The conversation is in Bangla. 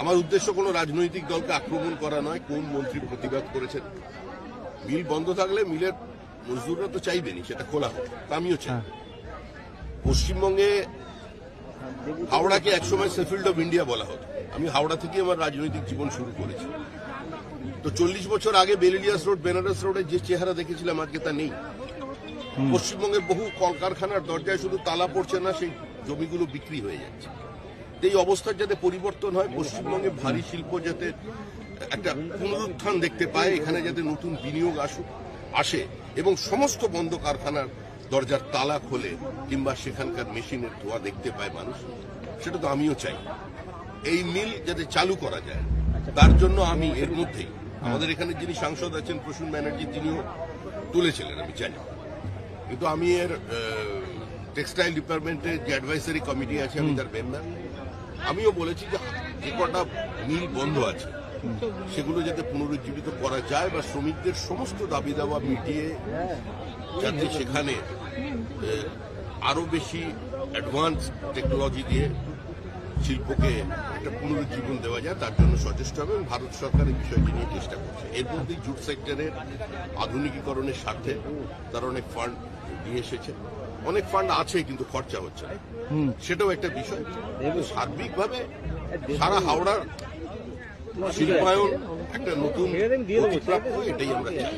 আমার উদ্দেশ্য কোনো রাজনৈতিক দলকে আক্রমণ করা নয় কোন মন্ত্রী প্রতিবাদ করেছেন। মিল বন্ধ থাকলে মিলের মজদুররা তো চাইবেনি সেটা খোলা হোক তা আমিও চাই। পশ্চিমবঙ্গে হাওড়াকে একসময় সেফিল্ড অফ ইন্ডিয়া বলা হতো। আমি হাওড়া থেকে আমার রাজনৈতিক জীবন শুরু করেছি। তো চল্লিশ বছর আগে বেলিলিয়াস রোড বেনারস রোডের যে চেহারা দেখেছিলাম আজকে তা নেই। পশ্চিমবঙ্গের বহু কলকারখানার দরজায় শুধু তালা পড়ছে না সেই জমিগুলো বিক্রি হয়ে যাচ্ছে। এই অবস্থার যাতে পরিবর্তন হয়, পশ্চিমবঙ্গে ভারী শিল্প যাতে একটা পুনরুত্থান দেখতে পায়, এখানে যাতে নতুন বিনিয়োগ আসুক আসে, এবং সমস্ত বন্ধ কারখানার দরজার তালা খোলে কিংবা সেখানকার মেশিনের ধোয়া দেখতে পায় মানুষ, সেটা তো আমিও চাই। এই মিল যাতে চালু করা যায়, তার জন্য আমি এর মধ্যেই, আমাদের এখানে যিনি সাংসদ আছেন প্রসূন ব্যানার্জি, তিনিও তুলেছিলেন, আমি জানি। কিন্তু আমি এর টেক্সটাইল ডিপার্টমেন্টের যে অ্যাডভাইসারি কমিটি আছে আমি তার মেম্বার আমিও বলেছি যে যে কটা মিল বন্ধ আছে সেগুলো যাতে পুনরুজ্জীবিত করা যায় বা শ্রমিকদের সমস্ত দাবি দাওয়া মিটিয়ে যাতে সেখানে আরও আরও বেশি অ্যাডভান্স টেকনোলজি দিয়ে শিল্পকে একটা পুনরুজ্জীবন দেওয়া যায় তার জন্য সচেষ্ট হবে এবং ভারত সরকার এই বিষয়টি নিয়ে চেষ্টা করছে। এর মধ্যে জুট সেক্টরের আধুনিকীকরণের স্বার্থে তারা অনেক ফান্ড নিয়ে এসেছে। অনেক ফান্ড আছে কিন্তু খরচা হচ্ছে না। সেটাও একটা বিষয়। কিন্তু সার্বিকভাবে সারা হাওড়ার শিল্পায়ন একটা নতুন এটাই আমরা চাই।